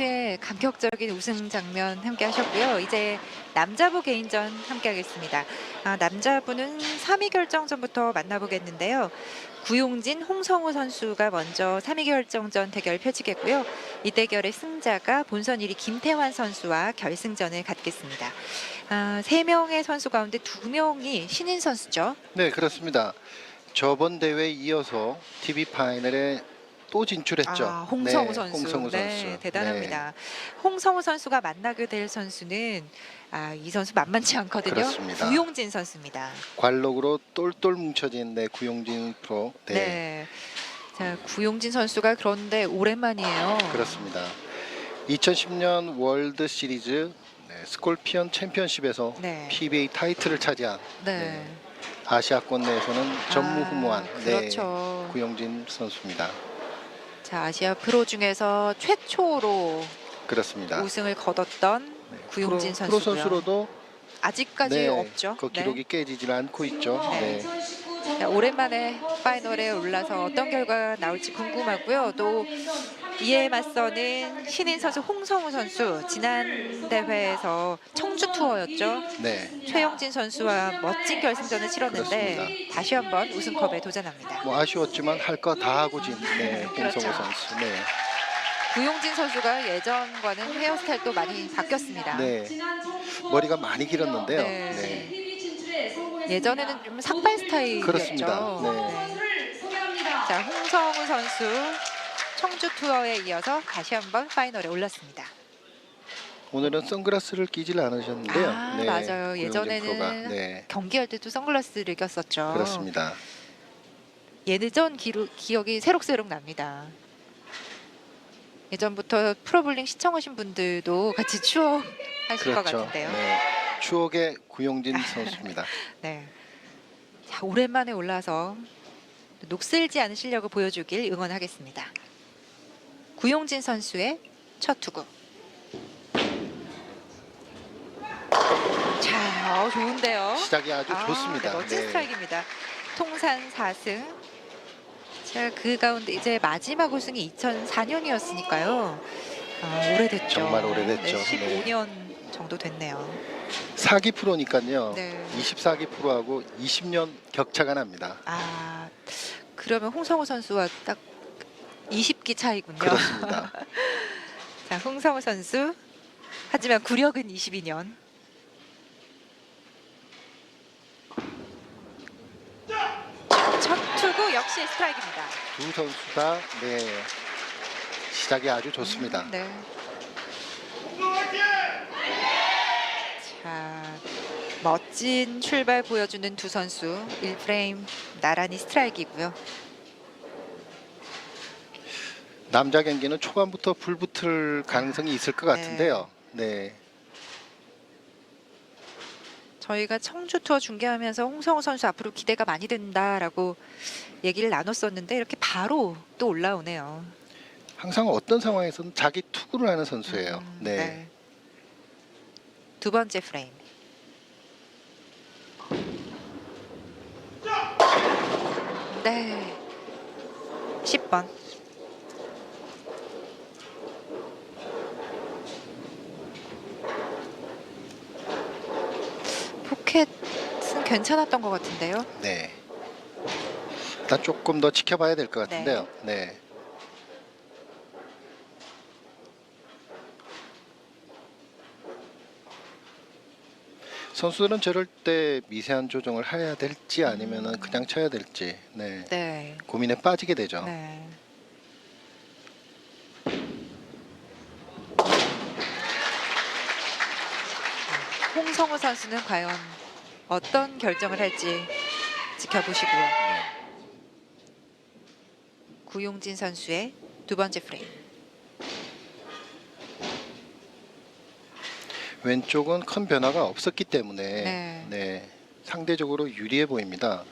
선수의 감격적인 우승 장면 함께 하셨고요. 이제 남자부 개인전 함께 하겠습니다. 아, 남자부는 3위 결정전부터 만나보겠는데요. 구용진, 홍성우 선수가 먼저 3위 결정전 대결 펼치겠고요. 이 대결의 승자가 본선 1위 김태환 선수와 결승전을 갖겠습니다. 아, 3명의 선수 가운데 2명이 신인 선수죠. 네, 그렇습니다. 저번 대회에 이어서 TV 파이널에 또 진출했죠. 아, 홍성우 네, 선수. 홍성우 네, 선수. 대단합니다. 홍성우 선수가 만나게 될 선수는 아, 이 선수 만만치 않거든요. 그렇습니다. 구용진 선수입니다. 네. 관록으로 똘똘 뭉쳐진 네, 구용진 프로. 네. 네, 자, 구용진 선수가 그런데 오랜만이에요. 그렇습니다. 2010년 월드 시리즈 네, 스콜피언 챔피언십에서 네. PBA 타이틀을 차지한 네. 네, 아시아권 내에서는 전무후무한 아, 네, 그렇죠. 구용진 선수입니다. 자, 아시아 프로 중에서 최초로 그렇습니다. 우승을 거뒀던 네, 구용진 프로, 프로 선수고요. 선수로도 아직까지 네, 없죠. 그 네. 기록이 깨지질 않고 있죠. 네. 네. 자, 오랜만에 파이널에 올라서 어떤 결과가 나올지 궁금하고요. 또 이에 맞서는 신인 선수 홍성우 선수 지난 대회에서 청주 투어였죠. 네. 최영진 선수와 멋진 결승전을 치렀는데 그렇습니다. 다시 한번 우승컵에 도전합니다. 뭐 아쉬웠지만 할 거 다 하고 진 네, 그렇죠. 홍성우 선수. 네. 구용진 선수가 예전과는 헤어스타일도 많이 바뀌었습니다. 네. 머리가 많이 길었는데요. 네. 네. 예전에는 좀 삭발 스타일이었죠. 그렇습니다. 네. 네. 자, 홍성우 선수 청주 투어에 이어서 다시 한번 파이널에 올랐습니다. 오늘은 선글라스를 끼질 않으셨는데요. 아, 네. 맞아요. 예전에는. 네. 경기할 때도 선글라스를 꼈었죠. 그렇습니다. 예전 기루, 기억이 새록새록 납니다. 예전부터 프로볼링 시청하신 분들도 같이 추억하실 것 그렇죠. 같은데요. 네. 추억의 구용진 선수입니다. 네. 자, 오랜만에 올라서 녹슬지 않은 실력을 보여주길 응원하겠습니다. 구용진 선수의 첫 투구. 자, 어, 좋은데요. 시작이 아주 아, 좋습니다. 네, 멋진 네. 스트라이크입니다. 통산 4승. 자, 그 가운데 이제 마지막 우승이 2004년이었으니까요. 아, 오래됐죠. 정말 오래됐죠. 네, 15년 정도 됐네요. 사기 프로니까요. 네. 24기 프로하고 20년 격차가 납니다. 아, 그러면 홍성우 선수와 딱 20기 차이군요. 그렇습니다. 자, 홍성우 선수. 하지만 구력은 22년. 첫 투구 역시 스트라이크입니다. 두 선수 다 네. 시작이 아주 좋습니다. 네. 자, 멋진 출발 보여주는 두 선수. 1프레임 나란히 스트라이크이고요. 남자 경기는 초반부터 불붙을 가능성이 있을 것 네. 같은데요. 네. 저희가 청주 투어 중계하면서 홍성우 선수 앞으로 기대가 많이 된다라고 얘기를 나눴었는데 이렇게 바로 또 올라오네요. 항상 어떤 상황에서는 자기 투구를 하는 선수예요. 음, 네. 두 번째 프레임. 네. 10번. 포켓은 괜찮았던 것 같은데요. 네. 일단 조금 더 지켜봐야 될 것 같은데요. 네. 선수들은 저럴 때 미세한 조정을 해야 될지 아니면은 그냥 쳐야 될지 네. 네. 고민에 빠지게 되죠. 네. 홍성우 선수는 과연 어떤 결정을 할지 지켜보시고요. 네. 구용진 선수의 두 번째 프레임. 왼쪽은 큰 변화가 없었기 때문에 네. 네. 상대적으로 유리해 보입니다.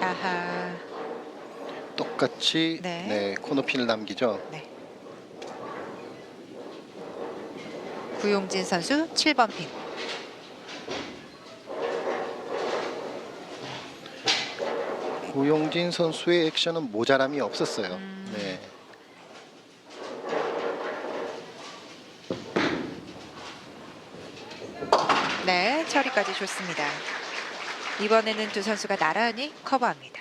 아하. 똑같이 네. 네, 코너핀을 남기죠. 네. 구용진 선수 7번 핀. 고용진 선수의 액션은 모자람이 없었어요. 음, 네. 네, 처리까지 좋습니다. 이번에는 두 선수가 나란히 커버합니다.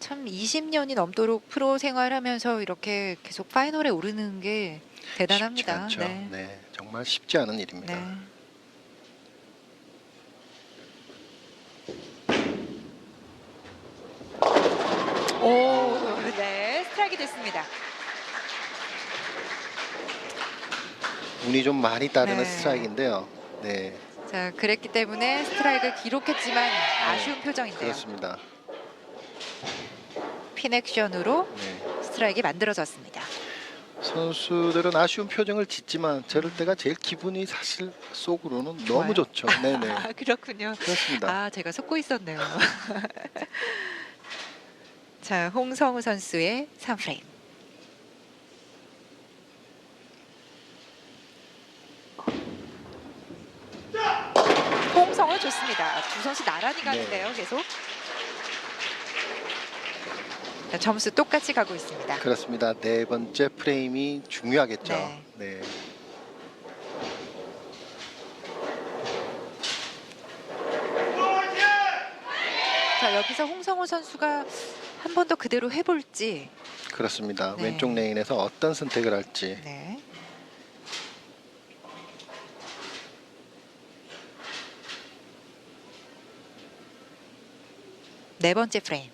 참 20년이 넘도록 프로 생활하면서 이렇게 계속 파이널에 오르는 게 대단합니다. 쉽지 않죠. 네. 네. 정말 쉽지 않은 일입니다. 네. 오, 네, 스트라이크 됐습니다. 운이 좀 많이 따르는 네. 스트라이크인데요. 네, 자, 그랬기 때문에 스트라이크를 기록했지만 아쉬운 표정인데요. 그렇습니다. 핀 액션으로 네. 스트라이크 만들어졌습니다. 선수들은 아쉬운 표정을 짓지만 저럴 때가 제일 기분이 사실 속으로는 좋아요? 너무 좋죠. 네네. 아, 그렇군요. 그렇습니다. 아, 제가 속고 있었네요. 자, 홍성우 선수의 3프레임. 홍성우 좋습니다. 두 선수 나란히 가는데요, 계속. 자, 점수 똑같이 가고 있습니다. 그렇습니다. 네 번째 프레임이 중요하겠죠. 네. 네. 자, 여기서 홍성우 선수가 한 번 더 그대로 해볼지. 그렇습니다. 네. 왼쪽 레인에서 어떤 선택을 할지. 네. 네 번째 프레임.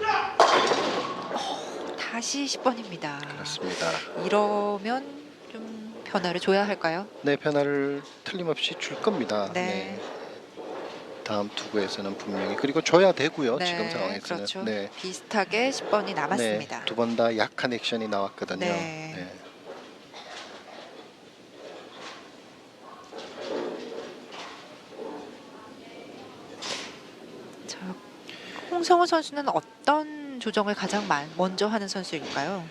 어, 다시 10번입니다. 그렇습니다. 이러면 좀 변화를 줘야 할까요? 네, 변화를 틀림없이 줄 겁니다. 네. 다음 투구에서는 분명히 그리고 줘야 되고요. 네, 지금 상황에서는. 그렇죠. 네. 비슷하게 10번이 남았습니다. 네, 두 번 다 약한 액션이 나왔거든요. 네. 네. 자, 홍성호 선수는 어떤 조정을 가장 만- 먼저 하는 선수일까요?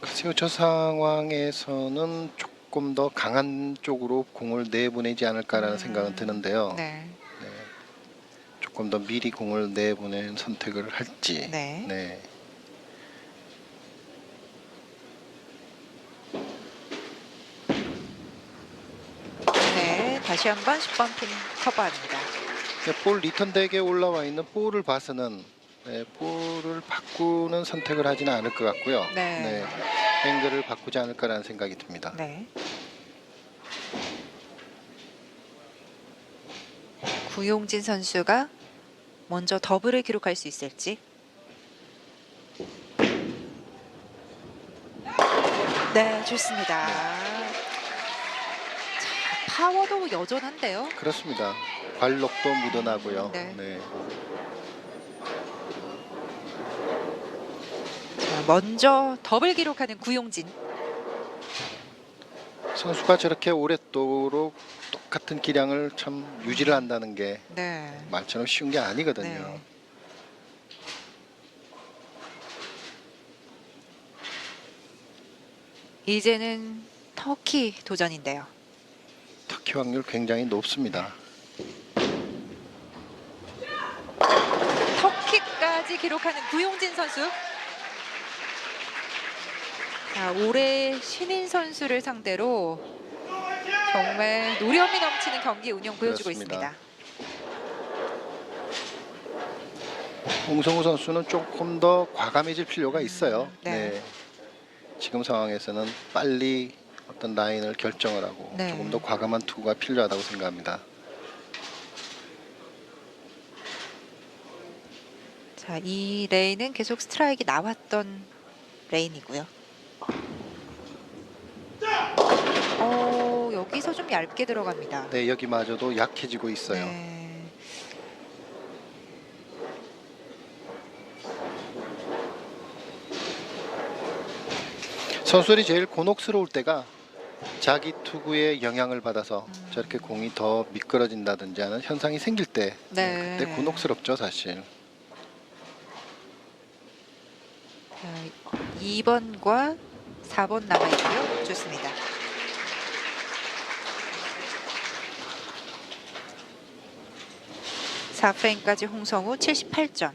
글쎄요, 저 상황에서는 조금 더 강한 쪽으로 공을 내보내지 않을까라는 음, 생각은 드는데요. 네, 네. 조금 더 미리 공을 내보내는 선택을 할지. 네. 네. 네, 다시 한번 10번 핀 커버합니다. 네, 볼 리턴 덱에 올라와 있는 볼을 봐서는 네, 볼을 바꾸는 선택을 하지는 않을 것 같고요. 네. 앵글을 바꾸지 않을까라는 생각이 듭니다. 네. 구용진 선수가 먼저 더블을 기록할 수 있을지. 네, 좋습니다. 자, 파워도 여전한데요. 그렇습니다. 관록도 묻어나고요. 네. 네. 먼저 더블 기록하는 구용진. 선수가 저렇게 오랫도록 똑같은 기량을 참 유지를 한다는 게 네. 말처럼 쉬운 게 아니거든요. 네. 이제는 터키 도전인데요. 터키 확률 굉장히 높습니다. 터키까지 기록하는 구용진 선수. 자, 올해 신인 선수를 상대로 정말 노련미 넘치는 경기 운영 보여주고 그렇습니다. 있습니다. 홍성우 선수는 조금 더 과감해질 필요가 있어요. 음, 네. 지금 상황에서는 빨리 어떤 라인을 결정을 하고 네. 조금 더 과감한 투구가 필요하다고 생각합니다. 자, 이 레인은 계속 스트라이크 나왔던 레인이고요. 어, 여기서 좀 얇게 들어갑니다. 네, 여기마저도 약해지고 있어요. 네. 선수들이 제일 곤혹스러울 때가 자기 투구에 영향을 받아서 음. 저렇게 공이 더 미끄러진다든지 하는 현상이 생길 때 네. 그때 곤혹스럽죠 사실. 자, 2번과 4번 남아 있고요. 좋습니다. 사 프레임까지 홍성우 78점.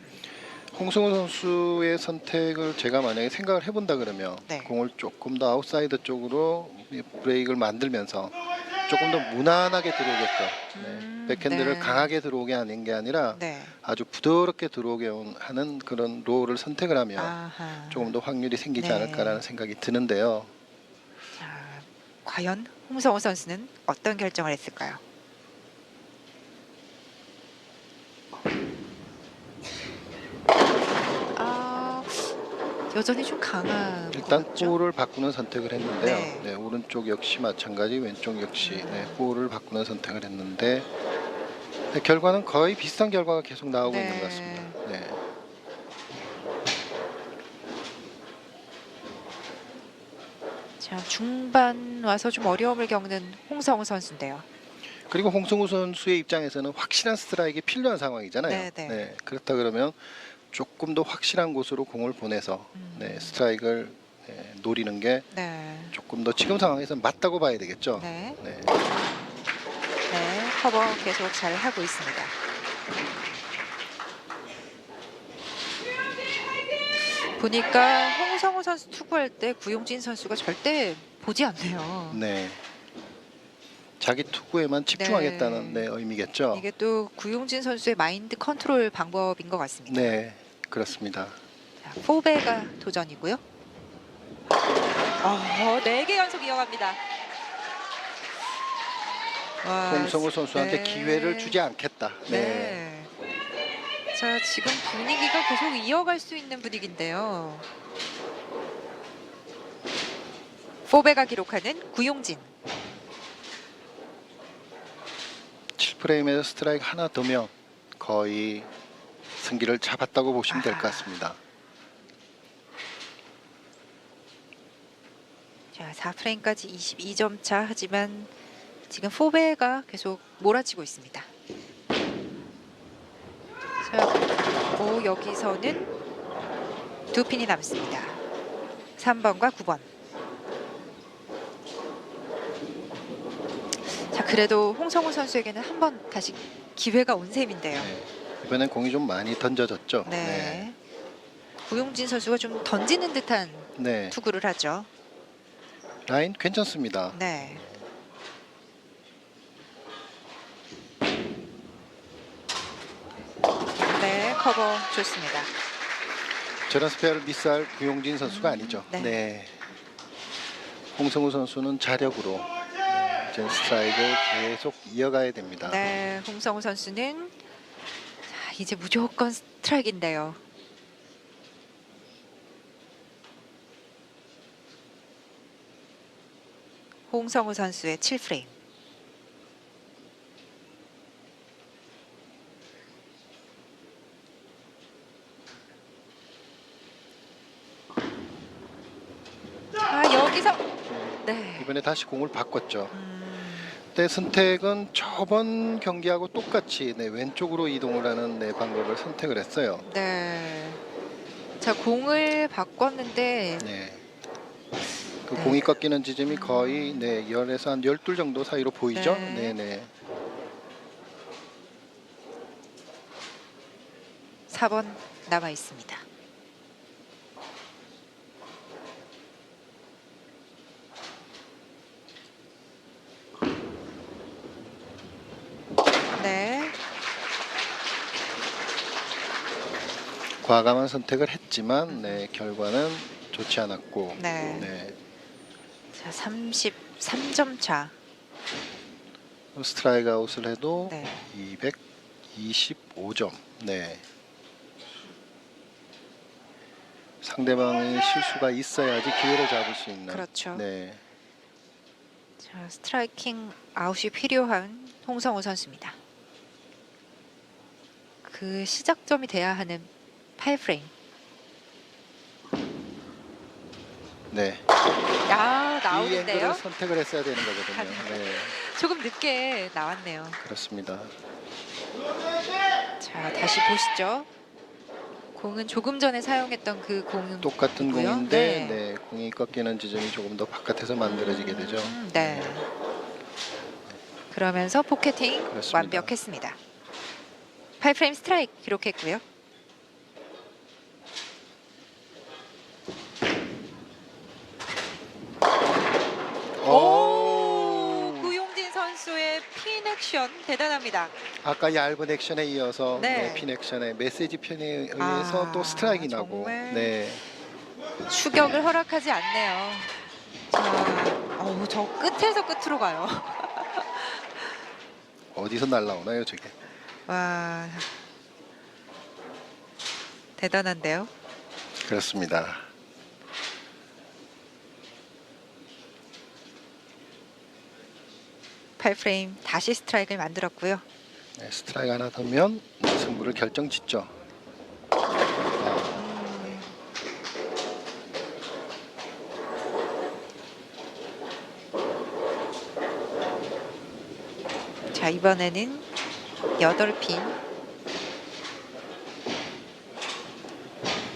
홍승우 선수의 선택을 제가 만약에 생각을 해본다 그러면 네. 공을 조금 더 아웃사이드 쪽으로 이 브레이크를 만들면서 조금 더 무난하게 들어오게끔 음, 네. 백핸드를 네. 강하게 들어오게 하는 게 아니라 네. 아주 부드럽게 들어오게 하는 그런 롤을 선택을 하면 아하. 조금 더 확률이 생기지 네. 않을까라는 생각이 드는데요. 자, 과연 홍성우 선수는 어떤 결정을 했을까요? 여전히 좀 강한 일단? 볼을 바꾸는 선택을 했는데요. 네. 네, 오른쪽 역시 마찬가지, 왼쪽 역시 네, 볼을 바꾸는 선택을 했는데 네, 결과는 거의 비슷한 결과가 계속 나오고 있는 것 같습니다. 네. 자, 중반 와서 좀 어려움을 겪는 홍성우 선수인데요. 그리고 홍승우 선수의 입장에서는 확실한 스트라이크가 필요한 상황이잖아요. 네, 네. 그렇다 그러면 조금 더 확실한 곳으로 공을 보내서 음. 네, 스트라이크를 네, 노리는 게 네. 조금 더 지금 상황에서 맞다고 봐야 되겠죠. 네. 네. 네. 커버 계속 잘 하고 있습니다. 보니까 홍성우 선수 투구할 때 구용진 선수가 절대 보지 않네요. 네. 자기 투구에만 집중하겠다는 네. 네, 의미겠죠. 이게 또 구용진 선수의 마인드 컨트롤 방법인 것 같습니다. 네, 그렇습니다. 자, 포베가 도전이고요. 어, 4개 연속 이어갑니다. 와, 홍성우 선수한테 네. 기회를 주지 않겠다. 네. 네. 자, 지금 분위기가 계속 이어갈 수 있는 분위기인데요. 포베가 기록하는 구용진. 7프레임에서 스트라이크 하나 더면 거의 승기를 잡았다고 보시면 될것 아하. 같습니다. 자, 4프레임까지 22점 차 하지만 지금 포베가 계속 몰아치고 있습니다. 자, 오, 여기서는 두 핀이 남습니다. 3번과 9번. 자, 그래도 홍성우 선수에게는 한 번 다시 기회가 온 셈인데요. 네. 이번엔 공이 좀 많이 던져졌죠. 네. 구용진 선수가 좀 던지는 듯한 네. 투구를 하죠. 라인 괜찮습니다. 네. 네, 커버 좋습니다. 저런 스페어를 미스할 구용진 선수가 음, 아니죠. 네. 네. 홍성우 선수는 자력으로 네, 이제 스트라이크를 계속 이어가야 됩니다. 네, 홍성우 선수는 자, 이제 무조건 스트라이크인데요. 홍성우 선수의 7프레임. 아 여기서 네. 이번에 다시 공을 바꿨죠. 음, 네, 선택은 저번 경기하고 똑같이 네, 왼쪽으로 이동을 하는 네, 방법을 선택을 했어요. 네. 자 공을 바꿨는데 네. 그 네. 공이 꺾이는 지점이 거의 네, 10에서 한 12 정도 사이로 보이죠? 네. 네, 네. 4번 남아 있습니다. 네. 과감한 선택을 했지만 네, 결과는 좋지 않았고 네. 네. 자, 33점 차. 스트라이크 아웃을 해도 네. 225점. 네. 상대방의 실수가 있어야지 기회를 잡을 수 있는. 그렇죠. 네. 자, 스트라이킹 아웃이 필요한 홍성우 선수입니다. 그 시작점이 돼야 하는 8프레임. 네. 아, 이 나오는데요. 앵글을 선택을 했어야 되는 거거든요. 네, 조금 늦게 나왔네요. 그렇습니다. 자, 다시 보시죠. 공은 조금 전에 사용했던 그 공. 똑같은 있고요. 공인데 네. 네, 공이 꺾이는 지점이 조금 더 바깥에서 만들어지게 되죠. 음, 네. 그러면서 포켓팅 그렇습니다. 완벽했습니다. 8프레임 스트라이크 기록했고요. 오, 구용진 선수의 핀 액션 대단합니다. 아까 얇은 액션에 이어서 네. 네, 핀 액션의 메시지 편에 의해서 아, 또 스트라이크 나고 정말. 네, 추격을 허락하지 않네요. 자, 어우, 저 끝에서 끝으로 가요. 어디서 날라오나요 저게? 와, 대단한데요. 그렇습니다. 팔프레임 다시 스트라이크를 만들었고요. 네, 스트라이크 하나 더면 승부를 결정 짓죠. 아, 음, 자 이번에는 여덟 핀.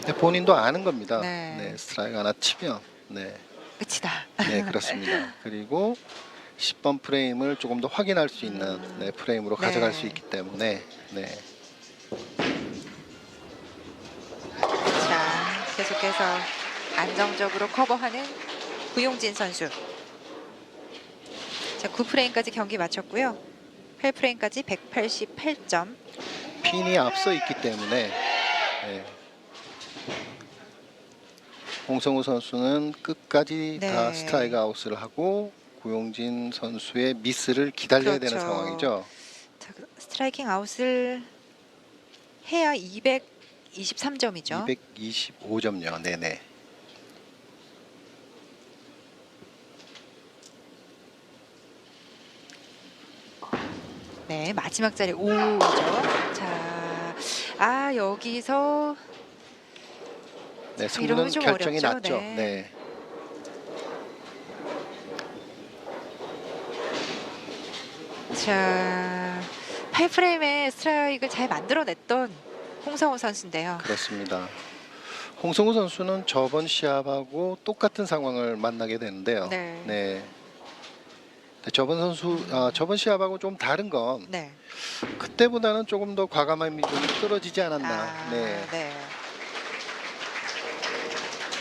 네, 본인도 아는 겁니다. 네. 네. 스트라이크 하나 치면 네, 끝이다. 네 그렇습니다. 그리고 10번 프레임을 조금 더 확인할 수 있는 음. 네, 프레임으로 네. 가져갈 수 있기 때문에 네, 자 계속해서 안정적으로 커버하는 구용진 선수. 자 9프레임까지 경기 마쳤고요. 8프레임까지 188점. 핀이 앞서 있기 때문에 네. 홍성우 선수는 끝까지 네. 다 스트라이크 아웃을 하고 구용진 선수의 미스를 기다려야 되는 그렇죠. 상황이죠. 자, 그 스트라이킹 아웃을 해야 223점이죠. 225점요. 네네. 네, 마지막 자리 5죠. 자, 아 여기서 네, 이러면 승부는 좀 결정이 어렵죠. 났죠. 네. 네. 자 8프레임에 스트라이크를 잘 만들어냈던 홍성호 선수인데요. 그렇습니다. 홍성우 선수는 저번 시합하고 똑같은 상황을 만나게 되는데요. 네. 네. 근데 저번 선수 아, 저번 시합하고 좀 다른 건 네. 그때보다는 조금 더 과감함이 좀 떨어지지 않았나. 아, 네. 네.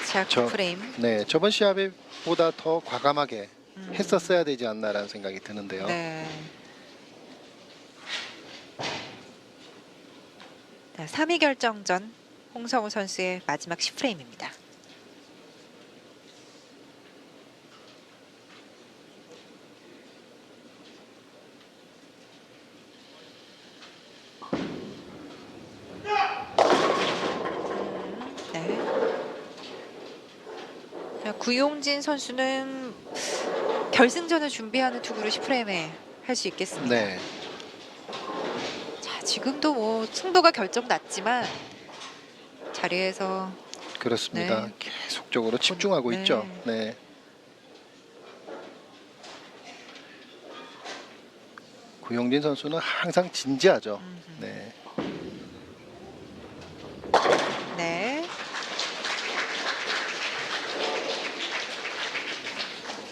자 저- 9프레임 네, 저번 시합보다 더 과감하게 음, 했었어야 되지 않나라는 생각이 드는데요. 네. 자, 3위 결정전 홍성호 선수의 마지막 10프레임입니다. 네. 자, 구용진 선수는 결승전을 준비하는 투구를 10프레임에 할 수 있겠습니다. 네. 자, 지금도 뭐 승부가 결정 났지만 자리에서 그렇습니다. 네. 계속적으로 집중하고 네. 있죠. 네. 구용진 선수는 항상 진지하죠. 음흠. 네. 네.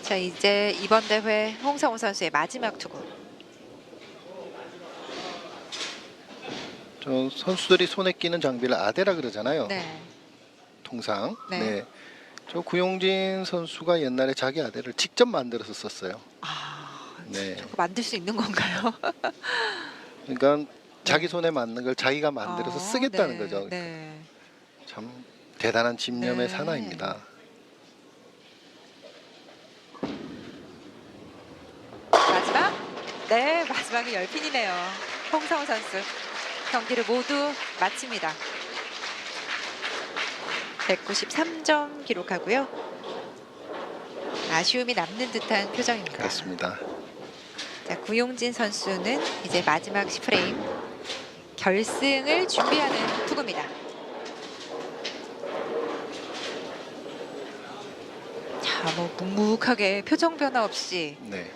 자, 이제 이번 대회 홍성호 선수의 마지막 투구. 저 선수들이 손에 끼는 장비를 아데라 그러잖아요. 네. 통상. 네. 네. 저 구용진 선수가 옛날에 자기 아데를 직접 만들어서 썼어요. 아, 네. 저거 만들 수 있는 건가요? 그러니까 자기 손에 맞는 걸 자기가 만들어서 아, 쓰겠다는 네, 거죠. 네. 참 대단한 집념의 네. 사나입니다. 마지막. 네, 마지막이 열핀이네요. 홍성호 선수 경기를 모두 마칩니다. 193점 기록하고요. 아쉬움이 남는 듯한 표정입니다. 그렇습니다. 자, 구용진 선수는 이제 마지막 10프레임 결승을 준비하는 투구입니다. 자, 자, 뭐 묵묵하게 표정 변화 없이 네.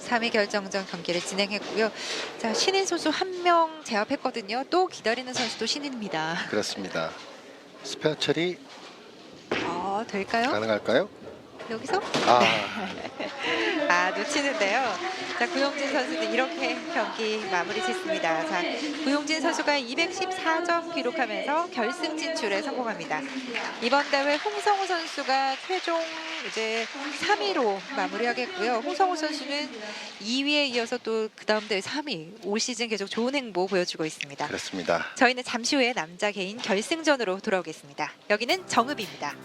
3위 결정전 경기를 진행했고요. 자, 신인 선수 한 명 제압했거든요. 또 기다리는 선수도 신인입니다. 그렇습니다. 스페어 처리 어, 될까요? 가능할까요? 여기서? 아, 아, 놓치는데요. 자, 구용진 선수는 이렇게 경기 마무리 짓습니다. 자, 구용진 선수가 214점 기록하면서 결승 진출에 성공합니다. 이번 대회 홍성우 선수가 최종 이제 3위로 마무리하겠고요. 홍성우 선수는 2위에 이어서 또 그 다음 대회 3위. 올 시즌 계속 좋은 행보 보여주고 있습니다. 그렇습니다. 저희는 잠시 후에 남자 개인 결승전으로 돌아오겠습니다. 여기는 정읍입니다.